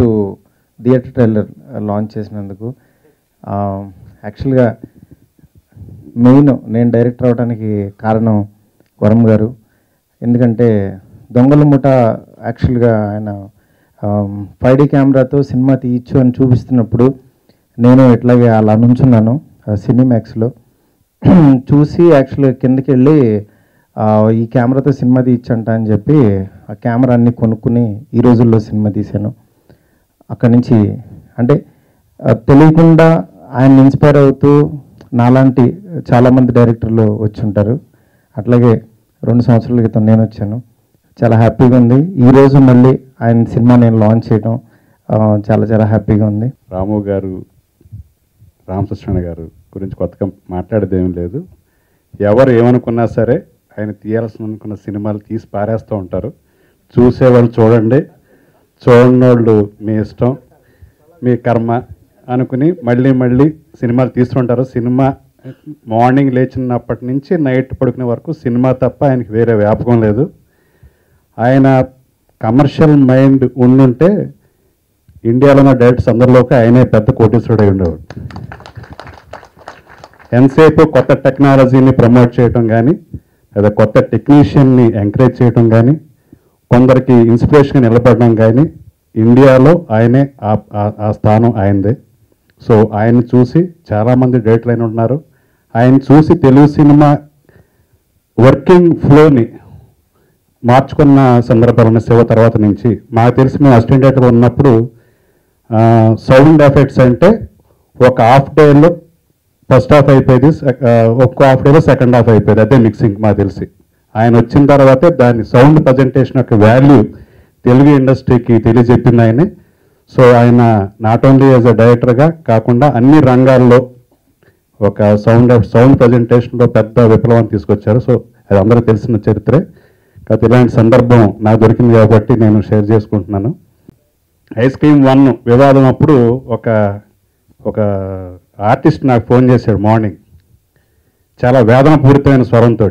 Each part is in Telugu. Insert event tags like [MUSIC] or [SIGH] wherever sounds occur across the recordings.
టు థియేటర్ ట్రైలర్ లాంచ్ చేసినందుకు యాక్చువల్గా మెయిన్ నేను డైరెక్టర్ అవడానికి కారణం వరం గారు. ఎందుకంటే దొంగల ముఠ యాక్చువల్గా ఆయన ఫైవ్ డీ కెమెరాతో సినిమా తీయచ్చు అని చూపిస్తున్నప్పుడు నేను ఇట్లాగే అలా నుంచున్నాను సినిమాక్స్లో చూసి యాక్చువల్గా కిందకి వెళ్ళి ఈ కెమెరాతో సినిమా తీయచ్చంట అని చెప్పి ఆ కెమెరా అన్ని కొనుక్కుని ఈ రోజుల్లో సినిమా తీశాను. అక్కడి నుంచి అంటే తెలియకుండా ఆయన ఇన్స్పైర్ అవుతూ నాలాంటి చాలామంది డైరెక్టర్లు వచ్చి ఉంటారు అట్లాగే రెండు సంవత్సరాల క్రితం నేను వచ్చాను. చాలా హ్యాపీగా ఉంది. ఈరోజు మళ్ళీ ఆయన సినిమా నేను లాంచ్ చేయడం చాలా చాలా హ్యాపీగా ఉంది. రాము గారు రామకృష్ణ గారు గురించి కొత్తగా మాట్లాడేది ఏం లేదు. ఎవరు ఏమనుకున్నా సరే ఆయన తీయాల్సిన అనుకున్న సినిమాలు తీసి పారేస్తూ ఉంటారు. చూసేవాళ్ళు చూడండి. చూడనోళ్ళు వాళ్ళు మీ ఇష్టం మీ కర్మ అనుకుని మళ్ళీ మళ్ళీ సినిమాలు తీస్తుంటారు. సినిమా మార్నింగ్ లేచినప్పటి నుంచి నైట్ పడుకునే వరకు సినిమా తప్ప ఆయనకి వేరే వ్యాపకం లేదు. ఆయన కమర్షియల్ మైండ్ ఉండుంటే ఇండియాలో ఉన్న డైరెక్టర్స్ అందరిలోకి ఆయనే పెద్ద కోటీశ్వరుడు అయి ఉండేవాడు. ఎంతసేపు కొత్త టెక్నాలజీని ప్రమోట్ చేయటం కానీ లేదా కొత్త టెక్నీషియన్ని ఎంకరేజ్ చేయటం కానీ కొందరికి ఇన్స్పిరేషన్గా నిలబడడం కానీ ఇండియాలో ఆయనే ఆ- ఆ- స్థానం ఆయనదే. సో ఆయన్ని చూసి చాలామంది డైరెక్టర్ అయిన ఉన్నారు ఆయన చూసి తెలుగు సినిమా వర్కింగ్ ఫ్లోని మార్చుకున్న సందర్భాలను సేవ తర్వాత నుంచి. మాకు తెలిసి మేము అసిస్టెంట్ డైరెక్టర్ ఉన్నప్పుడు సౌండ్ ఎఫెక్ట్స్ అంటే ఒక హాఫ్ డేలో ఫస్ట్ హాఫ్ అయిపోయేది ఒక్క హాఫ్ డేలో సెకండ్ హాఫ్ అయిపోయేది. అదే మిక్సింగ్ మాకు తెలిసి. ఆయన వచ్చిన తర్వాతే దాని సౌండ్ ప్రజెంటేషన్ యొక్క వాల్యూ తెలుగు ఇండస్ట్రీకి తెలియజెప్పింది ఆయనే. సో ఆయన నాట్ ఓన్లీ యాజ్ అ డైరెక్టర్గా కాకుండా అన్ని రంగాల్లో ఒక సౌండ్ సౌండ్ ప్రజెంటేషన్లో పెద్ద విప్లవాన్ని తీసుకొచ్చారు. సో అది అందరూ తెలిసిన చరిత్రే. కాకపోతే ఇలాంటి సందర్భం నాకు దొరికింది కాబట్టి నేను షేర్ చేసుకుంటున్నాను. ఐస్ క్రీమ్ వన్ వివాదం అప్పుడు ఒక ఒక ఆర్టిస్ట్ నాకు ఫోన్ చేశాడు మార్నింగ్. చాలా వేదన పూరితమైన స్వరంతో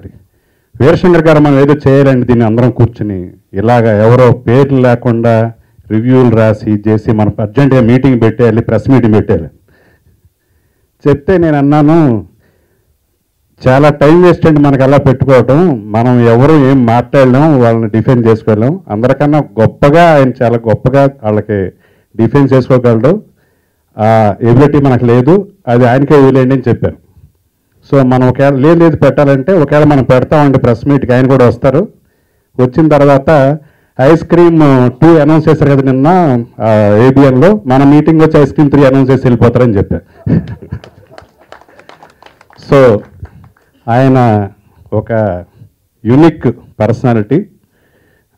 వీరశంకర్ గారు మనం ఏదో చేయాలండి దీన్ని అందరం కూర్చుని ఇలాగా ఎవరో పేర్లు లేకుండా రివ్యూలు రాసి చేసి మనం అర్జెంటుగా మీటింగ్ పెట్టేయాలి ప్రెస్ మీటింగ్ పెట్టేయాలి. చెప్తే నేను అన్నాను చాలా టైం వేస్ట్ అండి మనకు అలా పెట్టుకోవటం. మనం ఎవరు ఏం మాట్లాడలేం వాళ్ళని డిఫెండ్ చేసుకోలేం అందరికన్నా గొప్పగా ఆయన చాలా గొప్పగా వాళ్ళకి డిఫెన్స్ చేసుకోగలడు. ఆ ఎబిలిటీ మనకు లేదు. అది ఆయనకే వదిలేయండి అని చెప్పారు సో మనం ఒకవేళ లేదు లేదు పెట్టాలంటే ఒకవేళ మనం పెడతామండి ప్రెస్ మీట్కి ఆయన కూడా వస్తారు. వచ్చిన తర్వాత ఐస్ క్రీమ్ టూ అనౌన్స్ చేశారు కదా నిన్న ఏబిఎన్లో. మన మీటింగ్ వచ్చి ఐస్ క్రీమ్ త్రీ అనౌన్స్ చేసి వెళ్ళిపోతారని చెప్పా. [LAUGHS] సో ఆయన ఒక యునిక్ పర్సనాలిటీ.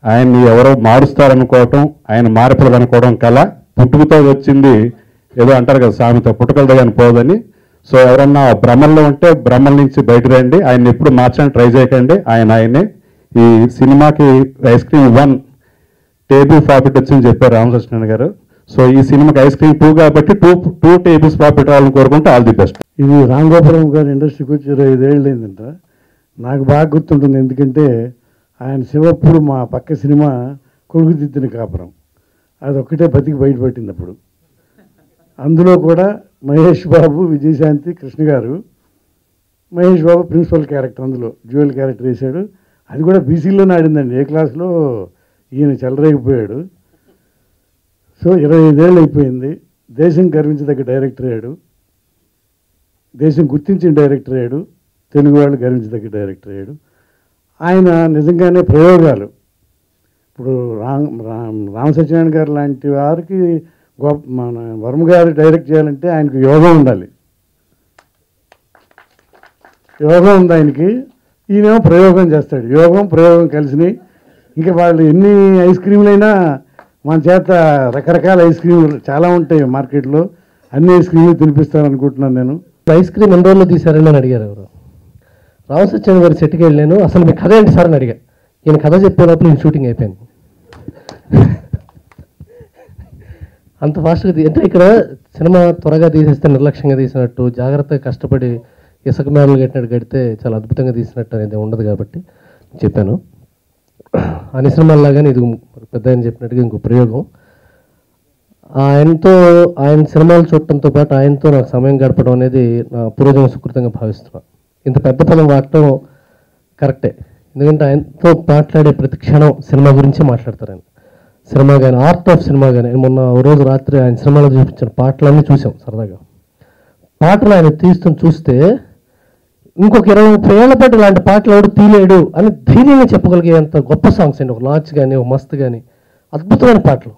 ఆయన్ని ఎవరో మారుస్తారనుకోవటం ఆయన మారపడదు అనుకోవడం కల. పుట్టుకతో వచ్చింది ఏదో అంటారు కదా సామెత పుట్టుకలతో కానీ పోదని. సో ఎవరన్నా భ్రమల్లో ఉంటే భ్రమల నుంచి బయట రండి. ఆయన ఎప్పుడు మార్చడానికి ట్రై చేయకండి. ఆయన ఆయనే. ఈ సినిమాకి ice cream one table profit వచ్చిందని చెప్పారు రామకృష్ణన్ గారు. సో ఈ సినిమాకి ఐస్ క్రీమ్ టూ కాబట్టి టూ టూ టేబుల్స్ ప్రాఫిట్ రావాలని కోరుకుంటే ఆల్ ది బెస్ట్. ఇది రాంగోపురం గారు ఇండస్ట్రీకి వచ్చి ఇరవై ఐదేళ్ళు అయిందంట నాకు బాగా గుర్తుంటుంది. ఎందుకంటే ఆయన శివప్పుడు మా పక్క సినిమా కొడుకు దిద్దిన కాపురం. అది ఒక్కటే బతికి బయటపట్టింది అప్పుడు. అందులో కూడా మహేష్ బాబు విజయశాంతి కృష్ణ గారు. మహేష్ బాబు ప్రిన్సిపల్ క్యారెక్టర్ అందులో జ్యువెల్ క్యారెక్టర్ వేశాడు. అది కూడా బీసీలోనే ఆడిందండి. ఏ క్లాస్లో ఈయన చెలరేగిపోయాడు. సో ఇరవై ఐదేళ్ళు అయిపోయింది. దేశం గర్వించదగ్గ డైరెక్టర్ అయ్యాడు. దేశం గుర్తించిన డైరెక్టర్ అయ్యాడు. తెలుగు వాళ్ళు గర్వించదగ్గ డైరెక్టర్ అయ్యాడు. ఆయన నిజంగానే ప్రయోగాలు. ఇప్పుడు రామ్ రామ్ రామ సత్యనారాయణ గారు లాంటి వారికి గొప్ప మన వర్మ గారు డైరెక్ట్ చేయాలంటే ఆయనకు యోగం ఉండాలి. యోగం ఉంది ఆయనకి. ఈయనేమో ప్రయోగం చేస్తాడు. యోగం ప్రయోగం కలిసినాయి ఇంకా వాళ్ళు ఎన్ని ఐస్ క్రీములైనా మన చేత రకరకాల ఐస్ క్రీములు చాలా ఉంటాయి మార్కెట్లో. అన్ని ఐస్ క్రీములు తినిపిస్తాను అనుకుంటున్నాను నేను. ఐస్ క్రీమ్ ఎన్ని రోజుల్లో తీశారని అని అడిగారు ఎవరు? రామసత్యం గారి సెట్కి వెళ్ళాను. అసలు మీ కథ ఏంటి సార్ అని అడిగా. ఈయన కథ చెప్పేటప్పుడు నేను షూటింగ్ అయిపోయింది. అంత ఫాస్ట్గా అంటే ఇక్కడ సినిమా త్వరగా తీసేస్తే నిర్లక్ష్యంగా తీసినట్టు జాగ్రత్తగా కష్టపడి ఇసుక మేడలు కట్టినట్టు కడితే చాలా అద్భుతంగా తీసినట్టు అనేది ఉండదు కాబట్టి చెప్పాను. అన్ని సినిమాల్లాగానే ఇది పెద్ద ఆయన చెప్పినట్టుగా ఇంకో ప్రయోగం. ఆయనతో ఆయన సినిమాలు చూడటంతో పాటు ఆయనతో నాకు సమయం గడపడం అనేది నా పూర్వజన్మ సుకృతంగా భావిస్తున్నాను ఇంత పెద్ద పదం వాడటం కరెక్టే. ఎందుకంటే ఆయనతో మాట్లాడే ప్రతి క్షణం సినిమా గురించే మాట్లాడతారు ఆయన. సినిమా కానీ ఆర్ట్ ఆఫ్ సినిమా కానీ మొన్న ఓ రోజు రాత్రి ఆయన సినిమాలో చూపించిన పాటలన్నీ చూసాం సరదాగా. పాటలు ఆయన తీస్తుని చూస్తే ఇంకొక ఇరవై ముప్పై ఏళ్ళ పాటు ఇలాంటి పాటలు ఎవడు తీలేడు అని ధైర్యంగా చెప్పగలిగే అంత గొప్ప సాంగ్స్ అండి. ఒక లాచ్ కానీ ఒక మస్త్ కానీ అద్భుతమైన పాటలు.